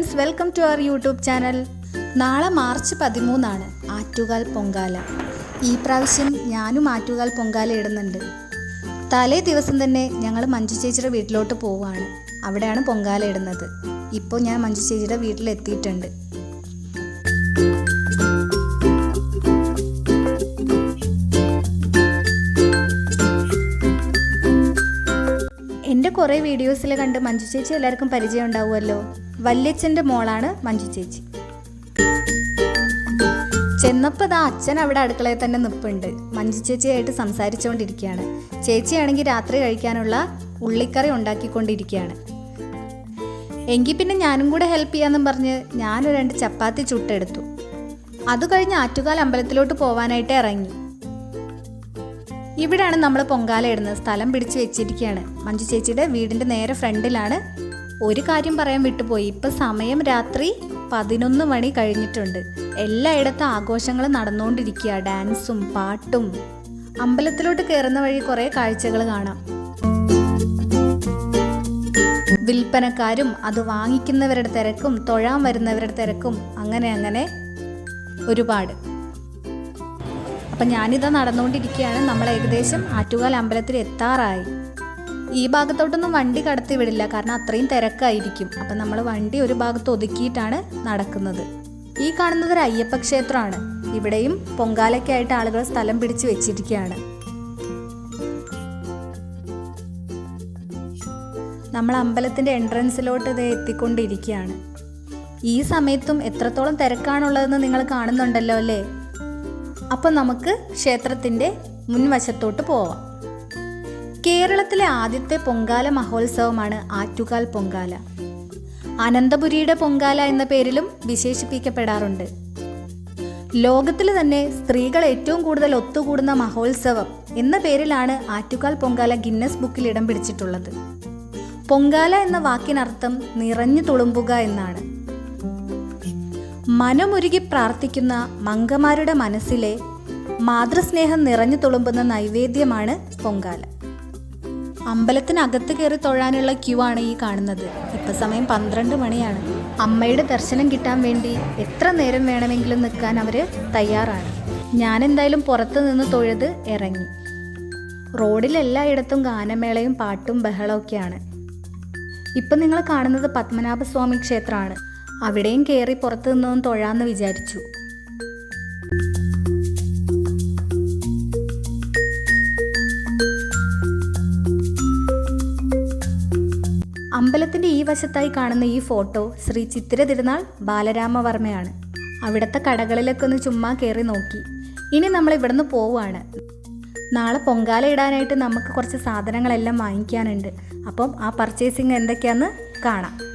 Friends welcome to our YouTube channel നാളെ March പതിമൂന്നാണ് ആറ്റുകാൽ പൊങ്കാല. ഈ പ്രാവശ്യം ഞാനും ആറ്റുകാൽ പൊങ്കാല ഇടുന്നുണ്ട്. തലേ ദിവസം തന്നെ ഞങ്ങൾ മഞ്ജു ചേച്ചിയുടെ വീട്ടിലോട്ട് പോവുകയാണ്. അവിടെയാണ് പൊങ്കാല ഇടുന്നത്. ഇപ്പോൾ ഞാൻ മഞ്ജു ചേച്ചിയുടെ വീട്ടിലെത്തിയിട്ടുണ്ട്. കുറേ വീഡിയോസിൽ കണ്ട് മഞ്ജു ചേച്ചി എല്ലാവർക്കും പരിചയം ഉണ്ടാവുമല്ലോ. വല്യച്ഛന്റെ മോളാണ് മഞ്ജു ചേച്ചി. ചെന്നപ്പോൾ ദാ അച്ഛൻ അവിടെ അടുക്കളയിൽ തന്നെ നിൽപ്പുണ്ട് മഞ്ജു ചേച്ചിയായിട്ട് സംസാരിച്ചുകൊണ്ടിരിക്കുകയാണ് ചേച്ചിയാണെങ്കിൽ രാത്രി കഴിക്കാനുള്ള ഉള്ളിക്കറി ഉണ്ടാക്കിക്കൊണ്ടിരിക്കുകയാണ്. എങ്കിൽ പിന്നെ ഞാനും കൂടെ ഹെൽപ്പ് ചെയ്യാമെന്നും പറഞ്ഞ് ഞാനൊരു രണ്ട് ചപ്പാത്തി ചുട്ടെടുത്തു. അത് കഴിഞ്ഞ് ആറ്റുകാൽ അമ്പലത്തിലോട്ട് പോവാനായിട്ട് ഇറങ്ങി. ഇവിടെയാണ് നമ്മൾ പൊങ്കാല ഇടുന്നത്. സ്ഥലം പിടിച്ച് വെച്ചിരിക്കുകയാണ് മഞ്ജു ചേച്ചിയുടെ വീടിന്റെ നേരെ ഫ്രണ്ടിലാണ്. ഒരു കാര്യം പറയാൻ വിട്ടുപോയി. ഇപ്പം സമയം രാത്രി പതിനൊന്ന് മണി കഴിഞ്ഞിട്ടുണ്ട്. എല്ലായിടത്തും ആഘോഷങ്ങൾ നടന്നുകൊണ്ടിരിക്കുക. ഡാൻസും പാട്ടും. അമ്പലത്തിലോട്ട് കയറുന്ന വഴി കുറേ കാഴ്ചകൾ കാണാം. വിൽപ്പനക്കാരും അത് വാങ്ങിക്കുന്നവരുടെ തിരക്കും തൊഴാൻ വരുന്നവരുടെ തിരക്കും അങ്ങനെ അങ്ങനെ ഒരുപാട്. അപ്പം ഞാനിതാ നടന്നുകൊണ്ടിരിക്കുകയാണ്. നമ്മൾ ഏകദേശം ആറ്റുകാൽ അമ്പലത്തിൽ എത്താറായി. ഈ ഭാഗത്തോട്ടൊന്നും വണ്ടി കടത്തി വിടില്ല. കാരണം അത്രയും തിരക്കായിരിക്കും. അപ്പം നമ്മൾ വണ്ടി ഒരു ഭാഗത്ത് ഒതുക്കിയിട്ടാണ് നടക്കുന്നത്. ഈ കാണുന്നത് ഒരു അയ്യപ്പ ക്ഷേത്രമാണ് ഇവിടെയും പൊങ്കാലയ്ക്കായിട്ട് ആളുകൾ സ്ഥലം പിടിച്ച് വെച്ചിരിക്കുകയാണ്. നമ്മൾ അമ്പലത്തിന്റെ എൻട്രൻസിലോട്ട് ഇത് എത്തിക്കൊണ്ടിരിക്കുകയാണ്. ഈ സമയത്തും എത്രത്തോളം തിരക്കാണുള്ളതെന്ന് നിങ്ങൾ കാണുന്നുണ്ടല്ലോ അല്ലേ? അപ്പം നമുക്ക് ക്ഷേത്രത്തിന്റെ മുൻവശത്തോട്ട് പോവാം. കേരളത്തിലെ ആദ്യത്തെ പൊങ്കാല മഹോത്സവമാണ് ആറ്റുകാൽ പൊങ്കാല. അനന്തപുരിയുടെ പൊങ്കാല എന്ന പേരിലും വിശേഷിപ്പിക്കപ്പെടാറുണ്ട്. ലോകത്തിൽ തന്നെ സ്ത്രീകൾ ഏറ്റവും കൂടുതൽ ഒത്തുകൂടുന്ന മഹോത്സവം എന്ന പേരിലാണ് ആറ്റുകാൽ പൊങ്കാല ഗിന്നസ് ബുക്കിൽ ഇടം പിടിച്ചിട്ടുള്ളത്. പൊങ്കാല എന്ന വാക്കിനർത്ഥം നിറഞ്ഞു തുളുമ്പുക എന്നാണ്. മനമുരുകി പ്രാർത്ഥിക്കുന്ന മങ്കമാരുടെ മനസ്സിലെ മാതൃസ്നേഹം നിറഞ്ഞു തുളുമ്പുന്ന നൈവേദ്യമാണ് പൊങ്കാല. അമ്പലത്തിനകത്ത് കയറി തൊഴാനുള്ള ക്യൂ ആണ് ഈ കാണുന്നത്. ഇപ്പൊ സമയം പന്ത്രണ്ട് മണിയാണ്. അമ്മയുടെ ദർശനം കിട്ടാൻ വേണ്ടി എത്ര നേരം വേണമെങ്കിലും നിൽക്കാൻ അവർ തയ്യാറാണ്. ഞാൻ എന്തായാലും പുറത്ത് നിന്ന് തൊഴുത് ഇറങ്ങി. റോഡിൽ എല്ലായിടത്തും ഗാനമേളയും പാട്ടും ബഹളമൊക്കെയാണ് ഇപ്പം നിങ്ങൾ കാണുന്നത് പത്മനാഭസ്വാമി ക്ഷേത്രമാണ്. അവിടെയും കയറി പുറത്തു നിന്നും തൊഴാന്ന് വിചാരിച്ചു. അമ്പലത്തിന്റെ ഈ വശത്തായി കാണുന്ന ഈ ഫോട്ടോ ശ്രീ ചിത്തിര തിരുനാൾ ബാലരാമവർമ്മയാണ്. അവിടുത്തെ കടകളിലൊക്കെ ഒന്ന് ചുമ്മാ കയറി നോക്കി. ഇനി നമ്മൾ ഇവിടുന്ന് പോവുകയാണ്. നാളെ പൊങ്കാല ഇടാനായിട്ട് നമുക്ക് കുറച്ച് സാധനങ്ങളെല്ലാം വാങ്ങിക്കാനുണ്ട്. അപ്പം ആ പർച്ചേസിങ് എന്തൊക്കെയാന്ന് കാണാം.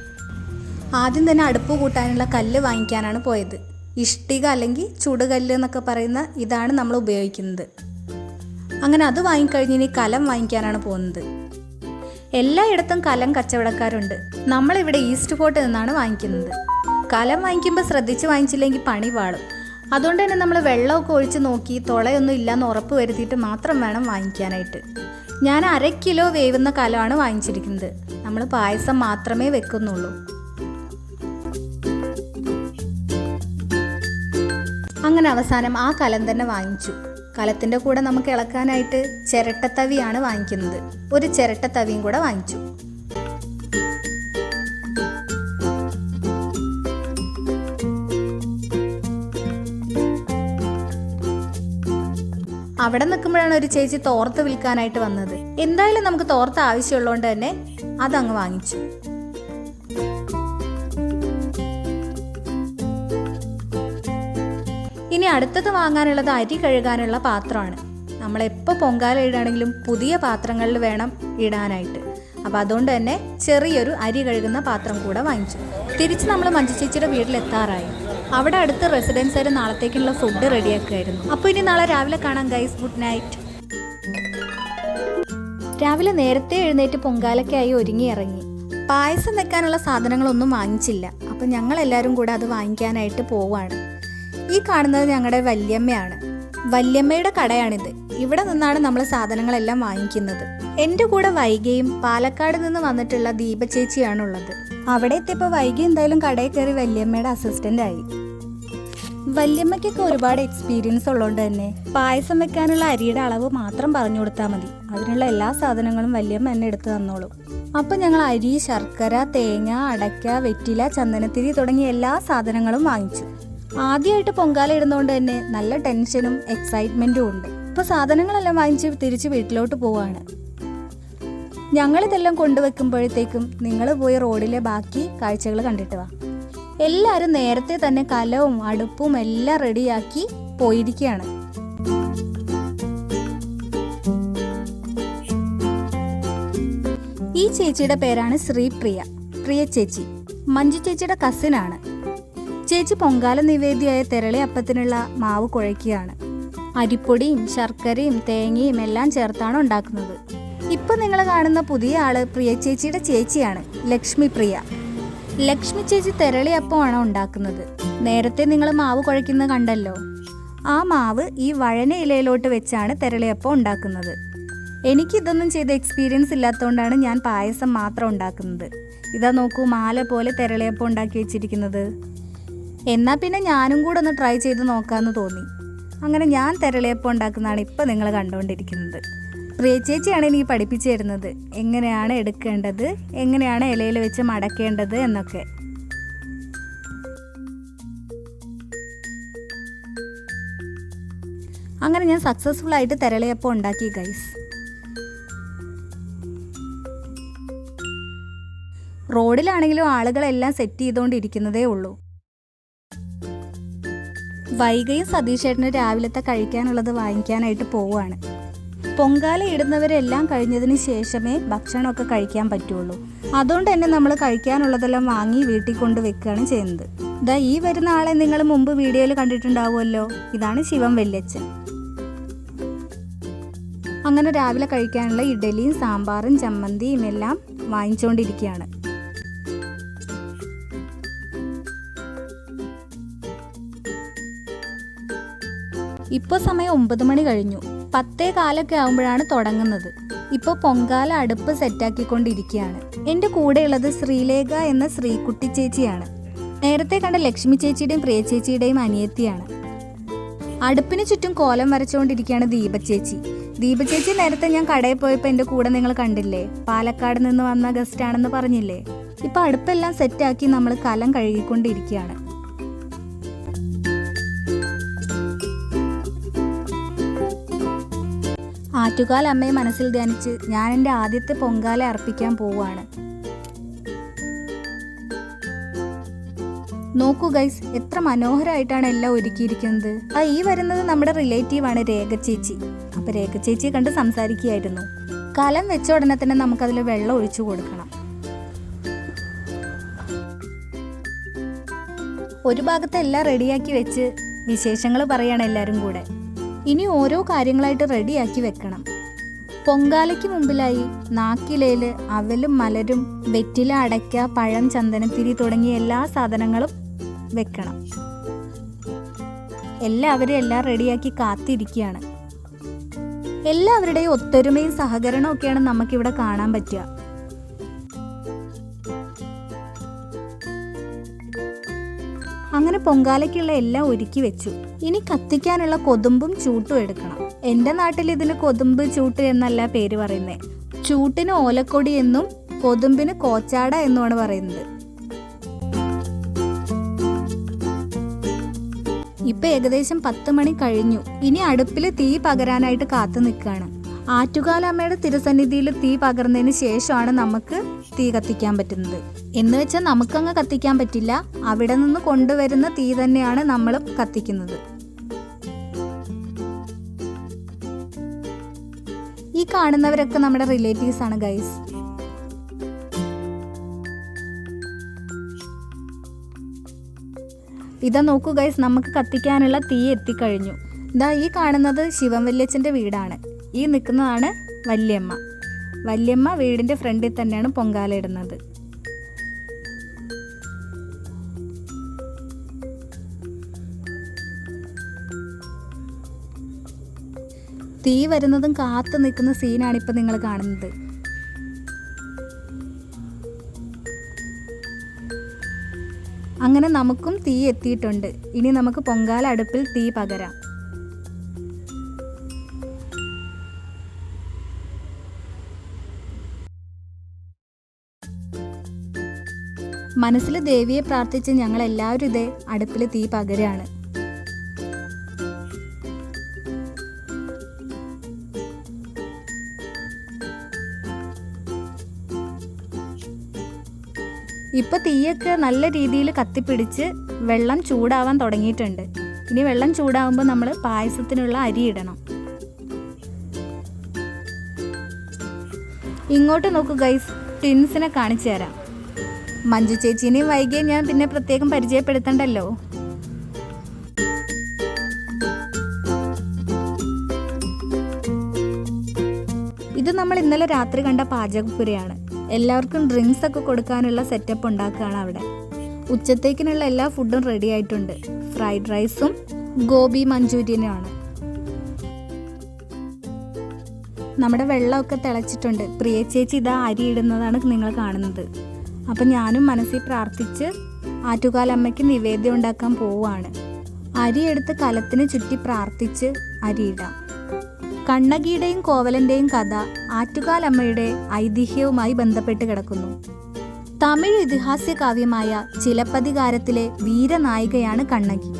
ആദ്യം തന്നെ അടുപ്പ് കൂട്ടാനുള്ള കല്ല് വാങ്ങിക്കാനാണ് പോയത്. ഇഷ്ടിക അല്ലെങ്കിൽ ചുടുകല്ല് എന്നൊക്കെ പറയുന്ന ഇതാണ് നമ്മൾ ഉപയോഗിക്കുന്നത്. അങ്ങനെ അത് വാങ്ങിക്കഴിഞ്ഞ് ഇനി കലം വാങ്ങിക്കാനാണ് പോകുന്നത്. എല്ലായിടത്തും കലം കച്ചവടക്കാരുണ്ട്. നമ്മളിവിടെ ഈസ്റ്റ് ഫോർട്ട് നിന്നാണ് വാങ്ങിക്കുന്നത്. കലം വാങ്ങിക്കുമ്പോൾ ശ്രദ്ധിച്ച് വാങ്ങിച്ചില്ലെങ്കിൽ പണി പാളും. അതുകൊണ്ട് തന്നെ നമ്മൾ വെള്ളമൊക്കെ ഒഴിച്ച് നോക്കി തുളയൊന്നും ഇല്ലാന്ന് ഉറപ്പ് വരുത്തിയിട്ട് മാത്രം വേണം വാങ്ങിക്കാനായിട്ട്. ഞാൻ അര കിലോ വേവുന്ന കലമാണ് വാങ്ങിച്ചിരിക്കുന്നത്. നമ്മൾ പായസം മാത്രമേ വെക്കുന്നുള്ളൂ. അങ്ങനെ അവസാനം ആ കലം തന്നെ വാങ്ങിച്ചു. കലത്തിന്റെ കൂടെ നമുക്ക് ഇളക്കാനായിട്ട് ചിരട്ടത്തവിയാണ് വാങ്ങിക്കുന്നത്. ഒരു ചിരട്ടത്തവിയും കൂടെ വാങ്ങിച്ചു. അവിടെ നിൽക്കുമ്പോഴാണ് ഒരു ചേച്ചി തോർത്ത് വിൽക്കാനായിട്ട് വന്നത്. എന്തായാലും നമുക്ക് തോർത്ത് ആവശ്യമുള്ളതുകൊണ്ട് തന്നെ അതങ്ങ് വാങ്ങിച്ചു. ഇനി അടുത്തത് വാങ്ങാനുള്ളത് അരി കഴുകാനുള്ള പാത്രമാണ്. നമ്മളെപ്പോൾ പൊങ്കാല ഇടുകയാണെങ്കിലും പുതിയ പാത്രങ്ങളിൽ വേണം ഇടാനായിട്ട്. അപ്പോൾ അതുകൊണ്ട് തന്നെ ചെറിയൊരു അരി കഴുകുന്ന പാത്രം കൂടെ വാങ്ങിച്ചു. തിരിച്ച് നമ്മൾ മഞ്ജു ചേച്ചിയുടെ വീട്ടിലെത്താറായി. അവിടെ അടുത്ത് റെസിഡൻസുകാർ നാളത്തേക്കുള്ള ഫുഡ് റെഡിയാക്കുമായിരുന്നു അപ്പോൾ ഇനി നാളെ രാവിലെ കാണാം ഗൈസ് ഗുഡ് നൈറ്റ് രാവിലെ നേരത്തെ എഴുന്നേറ്റ് പൊങ്കാലക്കായി ഒരുങ്ങി ഇറങ്ങി. പായസം വെക്കാനുള്ള സാധനങ്ങളൊന്നും വാങ്ങിച്ചില്ല. അപ്പം ഞങ്ങളെല്ലാവരും കൂടെ അത് വാങ്ങിക്കാനായിട്ട് പോവാണ് ഈ കാണുന്നത് ഞങ്ങളുടെ വല്യമ്മയാണ്. വല്യമ്മയുടെ കടയാണിത്. ഇവിടെ നിന്നാണ് നമ്മൾ സാധനങ്ങളെല്ലാം വാങ്ങിക്കുന്നത്. എന്റെ കൂടെ വൈകയും പാലക്കാട് നിന്ന് വന്നിട്ടുള്ള ദീപ ചേച്ചിയാണുള്ളത്. അവിടെ എത്തിയപ്പോൾ വൈകി എന്തായാലും കടയിൽ കയറി വല്യമ്മയുടെ അസിസ്റ്റന്റ് ആയി. വല്യമ്മയ്ക്കൊക്കെ ഒരുപാട് എക്സ്പീരിയൻസ് ഉള്ളതുകൊണ്ട് തന്നെ പായസം വെക്കാനുള്ള അരിയുടെ അളവ് മാത്രം പറഞ്ഞു കൊടുത്താൽ മതി. അതിനുള്ള എല്ലാ സാധനങ്ങളും വല്യമ്മ എന്നെ എടുത്തു തന്നോളൂ. അപ്പം ഞങ്ങൾ അരി ശർക്കര തേങ്ങ അടയ്ക്ക വെറ്റില ചന്ദനത്തിരി തുടങ്ങിയ എല്ലാ സാധനങ്ങളും വാങ്ങിച്ചു. ആദ്യമായിട്ട് പൊങ്കാല ഇടുന്നതുകൊണ്ട് തന്നെ നല്ല ടെൻഷനും എക്സൈറ്റ്മെന്റും ഉണ്ട്. ഇപ്പൊ സാധനങ്ങളെല്ലാം വാങ്ങിച്ച് തിരിച്ച് വീട്ടിലോട്ട് പോവാണ്. ഞങ്ങളിതെല്ലാം കൊണ്ടുവെക്കുമ്പോഴത്തേക്കും നിങ്ങൾ പോയി റോഡിലെ ബാക്കി കാഴ്ചകൾ കണ്ടിട്ട് വാ. എല്ലാരും നേരത്തെ തന്നെ കലവും അടുപ്പും എല്ലാം റെഡിയാക്കി പോയിരിക്കുകയാണ് ഈ ചേച്ചിയുടെ പേരാണ് ശ്രീപ്രിയ. പ്രിയ ചേച്ചി. മഞ്ജു ചേച്ചിയുടെ കസിനാണ് ചേച്ചി പൊങ്കാല നിവേദ്യമായ തെരളി അപ്പത്തിനുള്ള മാവ് കുഴയ്ക്കുകയാണ്. അരിപ്പൊടിയും ശർക്കരയും തേങ്ങയും എല്ലാം ചേർത്താണ് ഉണ്ടാക്കുന്നത്. ഇപ്പൊ നിങ്ങൾ കാണുന്ന പുതിയ ആൾ പ്രിയ ചേച്ചിയുടെ ചേച്ചിയാണ് ലക്ഷ്മി പ്രിയ. ലക്ഷ്മി ചേച്ചി തെരളി അപ്പമാണ് ഉണ്ടാക്കുന്നത്. നേരത്തെ നിങ്ങൾ മാവ് കുഴയ്ക്കുന്നത് കണ്ടല്ലോ. ആ മാവ് ഈ വഴന ഇലയിലോട്ട് വെച്ചാണ് തെരളിയപ്പം ഉണ്ടാക്കുന്നത്. എനിക്കിതൊന്നും ചെയ്ത എക്സ്പീരിയൻസ് ഇല്ലാത്തതുകൊണ്ടാണ് ഞാൻ പായസം മാത്രം ഉണ്ടാക്കുന്നത്. ഇതാ നോക്കൂ മാല പോലെ തെരളിയപ്പം ഉണ്ടാക്കി വെച്ചിരിക്കുന്നത്. എന്നാ പിന്നെ ഞാനും കൂടെ ഒന്ന് ട്രൈ ചെയ്ത് നോക്കാമെന്ന് തോന്നി. അങ്ങനെ ഞാൻ തെരളിയപ്പം ഉണ്ടാക്കുന്നതാണ് ഇപ്പം നിങ്ങൾ കണ്ടുകൊണ്ടിരിക്കുന്നത് പ്രിയ ചേച്ചിയാണ് എനിക്ക് പഠിപ്പിച്ചു തരുന്നത്. എങ്ങനെയാണ് എടുക്കേണ്ടത്? എങ്ങനെയാണ് ഇലയിൽ വെച്ച് മടക്കേണ്ടത് എന്നൊക്കെ. അങ്ങനെ ഞാൻ സക്സസ്ഫുൾ ആയിട്ട് തെരളിയപ്പം ഉണ്ടാക്കി ഗൈസ് റോഡിലാണെങ്കിലും ആളുകളെല്ലാം സെറ്റ് ചെയ്തുകൊണ്ടിരിക്കുന്നതേ ഉള്ളൂ. വൈകയും സതീഷേട്ടന് രാവിലത്തെ കഴിക്കാനുള്ളത് വാങ്ങിക്കാനായിട്ട് പോവുകയാണ്. പൊങ്കാല ഇടുന്നവരെല്ലാം കഴിഞ്ഞതിന് ശേഷമേ ഭക്ഷണമൊക്കെ കഴിക്കാൻ പറ്റുള്ളൂ. അതുകൊണ്ട് തന്നെ നമ്മൾ കഴിക്കാനുള്ളതെല്ലാം വാങ്ങി വീട്ടിൽ കൊണ്ട് വെക്കുകയാണ് ചെയ്യുന്നത്. ഇതാ ഈ വരുന്ന ആളെ നിങ്ങൾ മുമ്പ് വീഡിയോയിൽ കണ്ടിട്ടുണ്ടാവുമല്ലോ. ഇതാണ് ശിവൻ വെല്ലച്ചൻ. അങ്ങനെ രാവിലെ കഴിക്കാനുള്ള ഇഡലിയും സാമ്പാറും ചമ്മന്തിയും എല്ലാം വാങ്ങിച്ചുകൊണ്ടിരിക്കുകയാണ് ഇപ്പോൾ സമയം ഒമ്പത് മണി കഴിഞ്ഞു. പത്തേ കാലൊക്കെ ആകുമ്പോഴാണ് തുടങ്ങുന്നത്. ഇപ്പോൾ പൊങ്കാല അടുപ്പ് സെറ്റാക്കിക്കൊണ്ടിരിക്കുകയാണ്. എന്റെ കൂടെയുള്ളത് ശ്രീലേഖ എന്ന ശ്രീകുട്ടി ചേച്ചിയാണ്. നേരത്തെ കണ്ട ലക്ഷ്മി ചേച്ചിയുടെയും പ്രിയ ചേച്ചിയുടെയും അനിയത്തിയാണ്. അടുപ്പിന് ചുറ്റും കോലം വരച്ചുകൊണ്ടിരിക്കുകയാണ് ദീപ ചേച്ചി. ദീപ ചേച്ചി നേരത്തെ ഞാൻ കടയിൽ പോയപ്പോൾ എന്റെ കൂടെ നിങ്ങൾ കണ്ടില്ലേ? പാലക്കാട് നിന്ന് വന്ന ഗസ്റ്റ് ആണെന്ന് പറഞ്ഞില്ലേ? ഇപ്പൊ അടുപ്പെല്ലാം സെറ്റാക്കി നമ്മൾ കലം കഴുകിക്കൊണ്ടിരിക്കുകയാണ്. ആറ്റുകാൽ അമ്മയെ മനസ്സിൽ ധ്യാനിച്ച് ഞാൻ എന്റെ ആദ്യത്തെ പൊങ്കാല അർപ്പിക്കാൻ പോവുകയാണ്. നോക്കൂ ഗൈസ് എത്ര മനോഹരമായിട്ടാണ് എല്ലാം ഒരുക്കിയിരിക്കുന്നത്. ആ ഈ വരുന്നത് നമ്മുടെ റിലേറ്റീവ് ആണ് രേഖ ചേച്ചി. അപ്പൊ രേഖ ചേച്ചിയെ കണ്ട് സംസാരിക്കുകയായിരുന്നു. കലം വെച്ച ഉടനെ തന്നെ നമുക്കതിൽ വെള്ളം ഒഴിച്ചു കൊടുക്കണം. ഒരു ഭാഗത്ത് എല്ലാം റെഡിയാക്കി വെച്ച് വിശേഷങ്ങൾ പറയാണ് എല്ലാവരും കൂടെ. ഇനി ഓരോ കാര്യങ്ങളായിട്ട് റെഡിയാക്കി വെക്കണം. പൊങ്കാലയ്ക്ക് മുമ്പിലായി നാക്കിലേൽ അവലും മലരും വെറ്റില അടയ്ക്ക പഴം ചന്ദനത്തിരി തുടങ്ങിയ എല്ലാ സാധനങ്ങളും വെക്കണം. എല്ലാവരും എല്ലാം റെഡിയാക്കി കാത്തിരിക്കുകയാണ്. എല്ലാവരുടെയും ഒത്തൊരുമയും സഹകരണവും ഒക്കെയാണ് നമുക്കിവിടെ കാണാൻ പറ്റുക. അങ്ങനെ പൊങ്കാലയ്ക്കുള്ള എല്ലാം ഒരുക്കി വെച്ചു. ഇനി കത്തിക്കാനുള്ള കൊതുമ്പും ചൂട്ടും എടുക്കണം. എന്റെ നാട്ടിൽ ഇതിന് കൊതുമ്പ് ചൂട്ട് എന്നല്ല പേര് പറയുന്നത് ചൂട്ടിന് ഓലക്കൊടി എന്നും കൊതുമ്പിന് കോച്ചാട എന്നുമാണ് പറയുന്നത്. ഇപ്പൊ ഏകദേശം പത്ത് മണി കഴിഞ്ഞു. ഇനി അടുപ്പിൽ തീ പകരാനായിട്ട് കാത്തു നിൽക്കുകയാണ്. ആറ്റുകാലമ്മയുടെ തിരുസന്നിധിയിൽ തീ പകർന്നതിന് ശേഷമാണ് നമുക്ക് തീ കത്തിക്കാൻ പറ്റുന്നത്. എന്ന് വെച്ചാൽ നമുക്കങ്ങ് കത്തിക്കാൻ പറ്റില്ല. അവിടെ നിന്ന് കൊണ്ടുവരുന്ന തീ തന്നെയാണ് നമ്മൾ കത്തിക്കുന്നത്. ഈ കാണുന്നവരൊക്കെ നമ്മുടെ റിലേറ്റീവ്സ് ആണ് ഗൈസ് ഇതാ നോക്കൂ ഗൈസ് നമുക്ക് കത്തിക്കാനുള്ള തീ എത്തിക്കഴിഞ്ഞു. ഇതാ ഈ കാണുന്നത് ശിവൻ വല്യച്ഛന്റെ വീടാണ്. ഈ നിൽക്കുന്നതാണ് വല്യമ്മ. വല്യമ്മ വീടിന്റെ ഫ്രണ്ടിൽ തന്നെയാണ് പൊങ്കാല ഇടുന്നത്. തീ വരുന്നതും കാത്തു നിൽക്കുന്ന സീനാണ് ഇപ്പം നിങ്ങൾ കാണുന്നത്. അങ്ങനെ നമുക്കും തീ എത്തിയിട്ടുണ്ട്. ഇനി നമുക്ക് പൊങ്കാല അടുപ്പിൽ തീ പകരാം. മനസ്സിൽ ദേവിയെ പ്രാർത്ഥിച്ച് ഞങ്ങൾ എല്ലാവരും ഇതേ അടുപ്പിൽ തീ പകരാണ് ഇപ്പൊ തീയൊക്കെ നല്ല രീതിയിൽ കത്തിപ്പിടിച്ച് വെള്ളം ചൂടാവാൻ തുടങ്ങിയിട്ടുണ്ട്. ഇനി വെള്ളം ചൂടാവുമ്പോൾ നമ്മൾ പായസത്തിനുള്ള അരി ഇടണം. ഇങ്ങോട്ട് നോക്കൂ ഗൈസ് ടിൻസിനെ കാണിച്ചു തരാം. മഞ്ജു ചേച്ചീനെയും വൈകിയെ ഞാൻ പിന്നെ പ്രത്യേകം പരിചയപ്പെടുത്തണ്ടല്ലോ. ഇത് നമ്മൾ ഇന്നലെ രാത്രി കണ്ട പാചകപ്പുരയാണ് എല്ലാവർക്കും ഡ്രിങ്ക്സ് ഒക്കെ കൊടുക്കാനുള്ള സെറ്റപ്പ് ഉണ്ടാക്കുകയാണ് അവിടെ. ഉച്ചത്തേക്കിനുള്ള എല്ലാ ഫുഡും റെഡി ആയിട്ടുണ്ട്. ഫ്രൈഡ് റൈസും ഗോബി മഞ്ചൂരിയനുമാണ് നമ്മുടെ വെള്ളമൊക്കെ തിളച്ചിട്ടുണ്ട്. പ്രിയ ചേച്ചി ഇതാ അരി ഇടുന്നതാണ് നിങ്ങൾ കാണുന്നത്. അപ്പം ഞാനും മനസ്സിൽ പ്രാർത്ഥിച്ച് ആറ്റുകാലമ്മയ്ക്ക് നിവേദ്യം ഉണ്ടാക്കാൻ പോവുകയാണ്. അരി എടുത്ത് കലത്തിന് ചുറ്റി പ്രാർത്ഥിച്ച് അരിയിടാം കണ്ണകിയുടെയും കോവലന്റെയും കഥ ആറ്റുകാലമ്മയുടെ ഐതിഹ്യവുമായി ബന്ധപ്പെട്ട് കിടക്കുന്നു. തമിഴ് ഇതിഹാസ്യ കാവ്യമായ ചിലപ്പതികാരത്തിലെ വീരനായികയാണ് കണ്ണകി.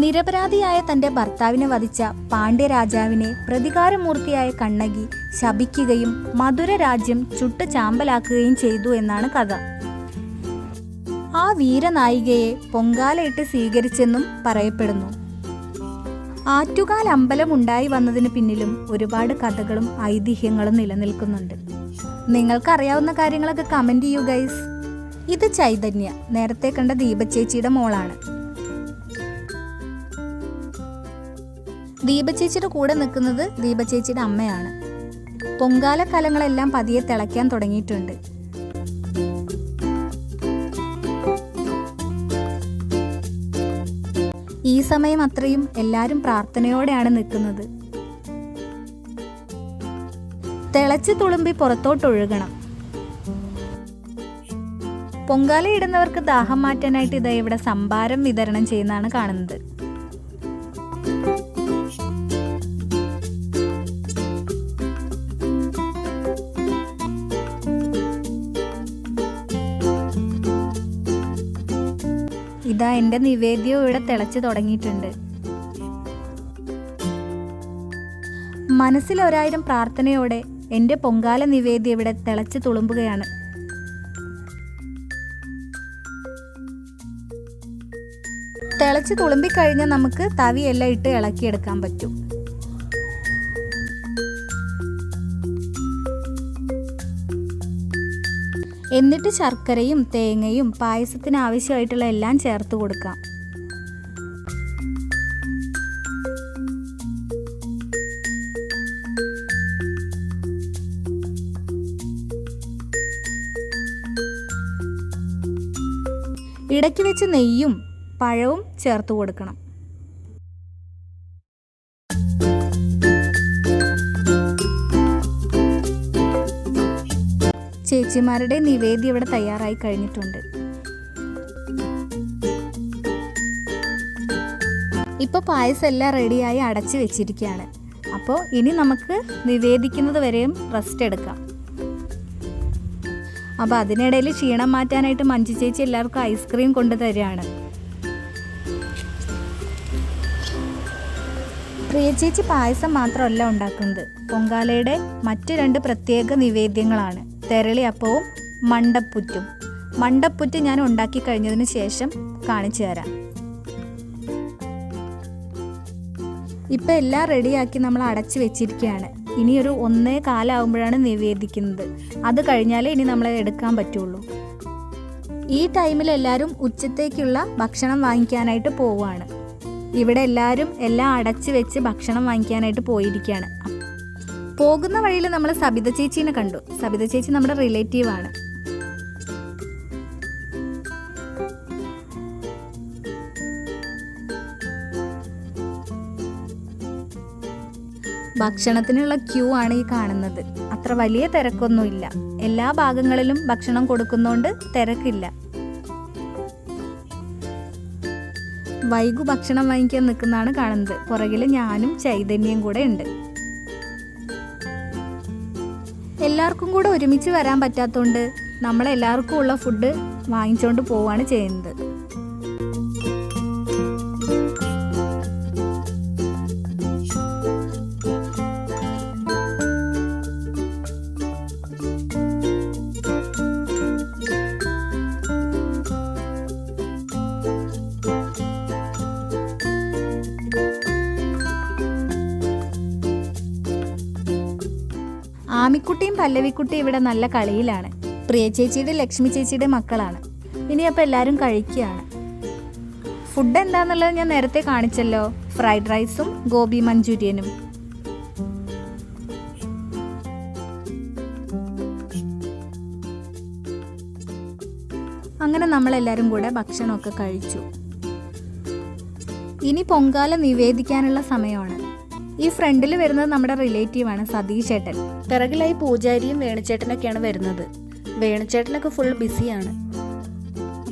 നിരപരാധിയായ തന്റെ ഭർത്താവിനെ വധിച്ച പാണ്ഡ്യരാജാവിനെ പ്രതികാരമൂർത്തിയായ കണ്ണകി ശപിക്കുകയും മധുര രാജ്യം ചുട്ട് ചാമ്പലാക്കുകയും ചെയ്തു എന്നാണ് കഥ. ആ വീരനായികയെ പൊങ്കാലയിട്ട് സ്വീകരിച്ചെന്നും പറയപ്പെടുന്നു. ആറ്റുകാൽ അമ്പലം ഉണ്ടായി വന്നതിന് പിന്നിലും ഒരുപാട് കഥകളും ഐതിഹ്യങ്ങളും നിലനിൽക്കുന്നുണ്ട്. നിങ്ങൾക്കറിയാവുന്ന കാര്യങ്ങളൊക്കെ കമന്റ് ചെയ്യൂ ഗൈസ്. ഇത് ചൈതന്യ നേരത്തെ കണ്ട ദീപചേച്ചിയുടെ മോളാണ്. ദീപചേച്ചിയുടെ കൂടെ നിൽക്കുന്നത് ദീപചേച്ചിയുടെ അമ്മയാണ്. പൊങ്കാല കലങ്ങളെല്ലാം പതിയെ തിളയ്ക്കാൻ തുടങ്ങിയിട്ടുണ്ട്. ഈ സമയം അത്രയും എല്ലാവരും പ്രാർത്ഥനയോടെയാണ് നിൽക്കുന്നത്. തിളച്ച് തുളുമ്പി പുറത്തോട്ടൊഴുകണം. പൊങ്കാല ഇടുന്നവർക്ക് ദാഹം മാറ്റാനായിട്ട് ഇതാ ഇവിടെ സംഭാരം വിതരണം ചെയ്യുന്നതാണ് കാണുന്നത്. എന്റെ നിവേദ്യവും ഇവിടെ തിളച്ചു തുടങ്ങിയിട്ടുണ്ട്. മനസ്സിൽ ഒരായിരം പ്രാർത്ഥനയോടെ എന്റെ പൊങ്കാല നിവേദ്യം ഇവിടെ തിളച്ചു തുളുമ്പുകയാണ്. തിളച്ച് തുളുമ്പിക്കഴിഞ്ഞാൽ നമുക്ക് തവിയെല്ലാം ഇട്ട് ഇളക്കിയെടുക്കാൻ പറ്റും. എന്നിട്ട് ശർക്കരയും തേങ്ങയും പായസത്തിന് ആവശ്യമായിട്ടുള്ള എല്ലാം ചേർത്ത് കൊടുക്കാം. ഇടയ്ക്ക് വെച്ച് നെയ്യും പഴവും ചേർത്ത് കൊടുക്കണം. ചേച്ചിമാരുടെ നിവേദ്യം ഇവിടെ തയ്യാറായി കഴിഞ്ഞിട്ടുണ്ട്. ഇപ്പോൾ പായസം എല്ലാം റെഡിയായി അടച്ചു വെച്ചിരിക്കുകയാണ്. അപ്പോൾ ഇനി നമുക്ക് നിവേദിക്കുന്നത് വരെയും റെസ്റ്റ് എടുക്കാം. അപ്പോൾ അതിനിടയിൽ ക്ഷീണം മാറ്റാനായിട്ട് മഞ്ജു ചേച്ചി എല്ലാവർക്കും ഐസ്ക്രീം കൊണ്ടു തരികയാണ്. പ്രിയ ചേച്ചി പായസം മാത്രമല്ല ഉണ്ടാക്കുന്നത്. പൊങ്കാലയുടെ മറ്റു രണ്ട് പ്രത്യേക നിവേദ്യങ്ങളാണ്. തെരളി അപ്പവും മണ്ടപ്പുറ്റും. മണ്ടപ്പുറ്റ് ഞാൻ ഉണ്ടാക്കി കഴിഞ്ഞതിന് ശേഷം കാണിച്ചു തരാം. ഇപ്പം എല്ലാം റെഡിയാക്കി നമ്മൾ അടച്ചു വെച്ചിരിക്കുകയാണ്. ഇനി ഒരു ഒന്നേ കാലാവുമ്പോഴാണ് നിവേദിക്കുന്നത്. അത് കഴിഞ്ഞാലേ ഇനി നമ്മൾ എടുക്കാൻ പറ്റുള്ളൂ. ഈ ടൈമിൽ എല്ലാവരും ഉച്ചത്തേക്കുള്ള ഭക്ഷണം വാങ്ങിക്കാനായിട്ട് പോവുകയാണ്. ഇവിടെ എല്ലാവരും എല്ലാം അടച്ചു വെച്ച് ഭക്ഷണം വാങ്ങിക്കാനായിട്ട് പോയിരിക്കുകയാണ്. പോകുന്ന വഴിയിൽ നമ്മൾ സബിത ചേച്ചീനെ കണ്ടു. സബിത ചേച്ചി നമ്മുടെ റിലേറ്റീവ് ആണ്. ഭക്ഷണത്തിനുള്ള ക്യൂ ആണ് ഈ കാണുന്നത്. അത്ര വലിയ തിരക്കൊന്നുമില്ല. എല്ലാ ഭാഗങ്ങളിലും ഭക്ഷണം കൊടുക്കുന്നോണ്ട് തിരക്കില്ല. വൈകു ഭക്ഷണം വാങ്ങിക്കാൻ നിൽക്കുന്നതാണ് കാണുന്നത്. പുറകിൽ ഞാനും ചൈതന്യം കൂടെ ഉണ്ട്. എല്ലാവർക്കും കൂടെ ഒരുമിച്ച് വരാൻ പറ്റാത്തതുകൊണ്ട് നമ്മളെല്ലാവർക്കും ഉള്ള ഫുഡ് വാങ്ങിച്ചുകൊണ്ട് പോവുകയാണ് ചെയ്യുന്നത്. ആമിക്കുട്ടിയും പല്ലവിക്കുട്ടിയും ഇവിടെ നല്ല കളിയിലാണ്. പ്രിയ ചേച്ചിയുടെ ലക്ഷ്മി ചേച്ചിയുടെ മക്കളാണ്. ഇനി അപ്പോൾ എല്ലാവരും കഴിക്കുകയാണ്. ഫുഡ് എന്താണെന്നുള്ളത് ഞാൻ നേരത്തെ കാണിച്ചല്ലോ. ഫ്രൈഡ് റൈസും ഗോബി മഞ്ചൂരിയനും. അങ്ങനെ നമ്മളെല്ലാവരും കൂടെ ഭക്ഷണമൊക്കെ കഴിച്ചു. ഇനി പൊങ്കാല നിവേദിക്കാനുള്ള സമയമാണ്. ഈ ഫ്രണ്ടിൽ വരുന്നത് നമ്മുടെ റിലേറ്റീവാണ് സതീഷ് ചേട്ടൻ പിറകിലായി പൂജാരിയും വേണുചേട്ടനൊക്കെയാണ് വരുന്നത്. വേണുചേട്ടനൊക്കെ ഫുൾ ബിസിയാണ്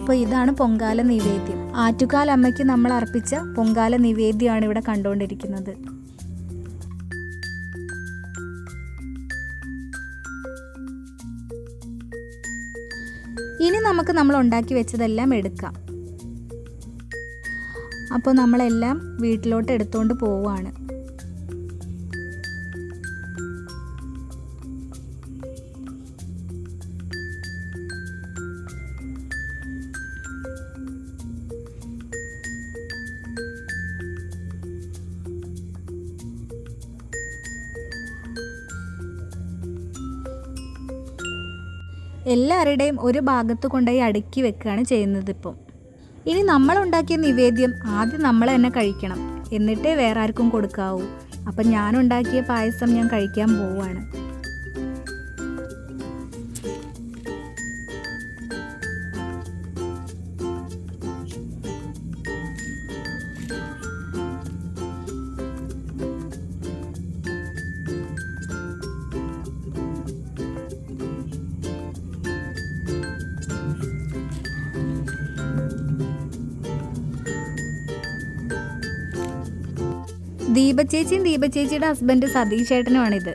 അപ്പോൾ ഇതാണ് പൊങ്കാല നിവേദ്യം. ആറ്റുകാൽ അമ്മയ്ക്ക് നമ്മൾ അർപ്പിച്ച പൊങ്കാല നിവേദ്യമാണ് ഇവിടെ കണ്ടുകൊണ്ടിരിക്കുന്നത്. ഇനി നമുക്ക് നമ്മൾ ഉണ്ടാക്കി വെച്ചതെല്ലാം എടുക്കാം. അപ്പോൾ നമ്മളെല്ലാം വീട്ടിലോട്ട് എടുത്തുകൊണ്ട് പോവുകയാണ്. എല്ലാവരുടെയും ഒരു ഭാഗത്ത് കൊണ്ടുപോയി അടുക്കി വെക്കുകയാണ് ചെയ്യുന്നത് ഇപ്പം. ഇനി നമ്മൾ ഉണ്ടാക്കിയ നിവേദ്യം ആദ്യം നമ്മൾ തന്നെ കഴിക്കണം. എന്നിട്ടേ വേറെ ആർക്കും കൊടുക്കാവൂ. അപ്പം ഞാനുണ്ടാക്കിയ പായസം ഞാൻ കഴിക്കാൻ പോവുകയാണ്. ദീപചേച്ചിയും ദീപചേച്ചിയുടെ ഹസ്ബൻഡ് സതീഷ് ചേട്ടനുമാണിത്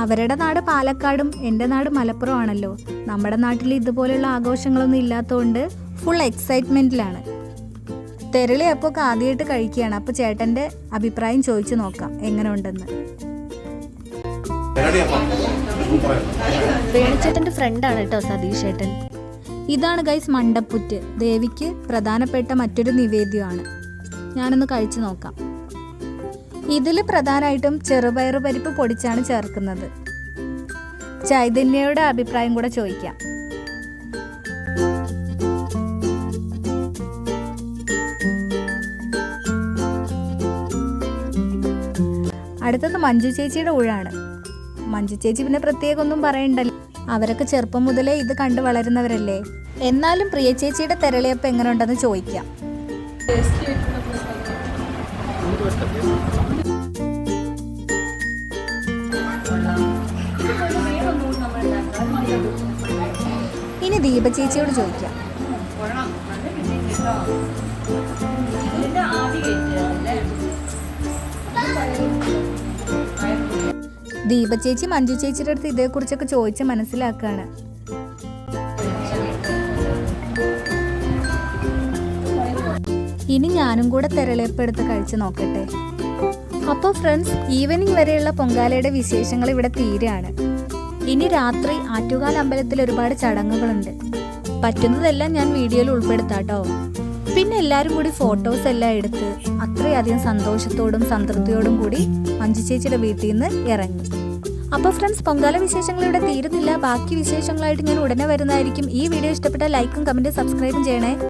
അവരുടെ നാട് പാലക്കാടും എന്റെ നാട് മലപ്പുറം ആണല്ലോ നമ്മുടെ നാട്ടിൽ ഇതുപോലെയുള്ള ആഘോഷങ്ങളൊന്നും ഇല്ലാത്തതുകൊണ്ട് ഫുൾ എക്സൈറ്റ്മെന്റിലാണ് തെരളി അപ്പോൾ ആദ്യമായിട്ട് കഴിക്കുകയാണ്. അപ്പോൾ ചേട്ടന്റെ അഭിപ്രായം ചോദിച്ചു നോക്കാം. എങ്ങനെ ഉണ്ടെന്ന് വേണുചേട്ടന്റെ ഫ്രണ്ടാണ് കേട്ടോ സതീഷ് ചേട്ടൻ ഇതാണ് ഗൈസ് മണ്ടപ്പുറ്റ്. ദേവിക്ക് പ്രധാനപ്പെട്ട മറ്റൊരു നിവേദ്യമാണ്. ഞാനൊന്ന് കഴിച്ചു നോക്കാം. ഇതിൽ പ്രധാനമായിട്ടും ചെറുപയർ പരിപ്പ് പൊടിച്ചാണ് ചേർക്കുന്നത്. ചൈതന്യയുടെ അഭിപ്രായം കൂടെ ചോദിക്കാം. അടുത്തത് മഞ്ജു ചേച്ചിയുടെ ഊഴാണ്. മഞ്ജു ചേച്ചി പിന്നെ പ്രത്യേകം ഒന്നും പറയണ്ടല്ലോ. അവരൊക്കെ ചെറുപ്പം മുതലേ ഇത് കണ്ടു വളരുന്നവരല്ലേ? എന്നാലും പ്രിയ ചേച്ചിയുടെ തെരളിയപ്പം എങ്ങനെ ഉണ്ടെന്ന് ചോദിക്കാം ദീപ ചേച്ചിയോട് ചോദിക്കാം. ദീപ ചേച്ചി മഞ്ജു ചേച്ചിയുടെ അടുത്ത് ഇതേക്കുറിച്ചൊക്കെ ചോദിച്ച് മനസ്സിലാക്കുകയാണ് ഇനി ഞാനും കൂടെ തെരളിയപ്പെടുത്ത് കഴിച്ചു നോക്കട്ടെ. അപ്പോൾ ഫ്രണ്ട്സ് ഈവനിങ് വരെയുള്ള പൊങ്കാലയുടെ വിശേഷങ്ങൾ ഇവിടെ തീരെയാണ് ഇനി രാത്രി ആറ്റുകാൽ അമ്പലത്തിൽ ഒരുപാട് ചടങ്ങുകളുണ്ട്. പറ്റുന്നതെല്ലാം ഞാൻ വീഡിയോയിൽ ഉൾപ്പെടുത്താട്ടോ. പിന്നെ എല്ലാവരും കൂടി ഫോട്ടോസ് എല്ലാം എടുത്ത് അത്രയധികം സന്തോഷത്തോടും സംതൃപ്തിയോടും കൂടി മഞ്ജു ചേച്ചിയുടെ വീട്ടിൽ നിന്ന് ഇറങ്ങി. അപ്പോൾ ഫ്രണ്ട്സ് പൊങ്കാല വിശേഷങ്ങൾ ഇവിടെ തീരുന്നില്ല. ബാക്കി വിശേഷങ്ങളായിട്ട് ഞാൻ ഉടനെ വരുന്നതായിരിക്കും. ഈ വീഡിയോ ഇഷ്ടപ്പെട്ട ലൈക്കും കമന്റും സബ്സ്ക്രൈബും ചെയ്യണേ.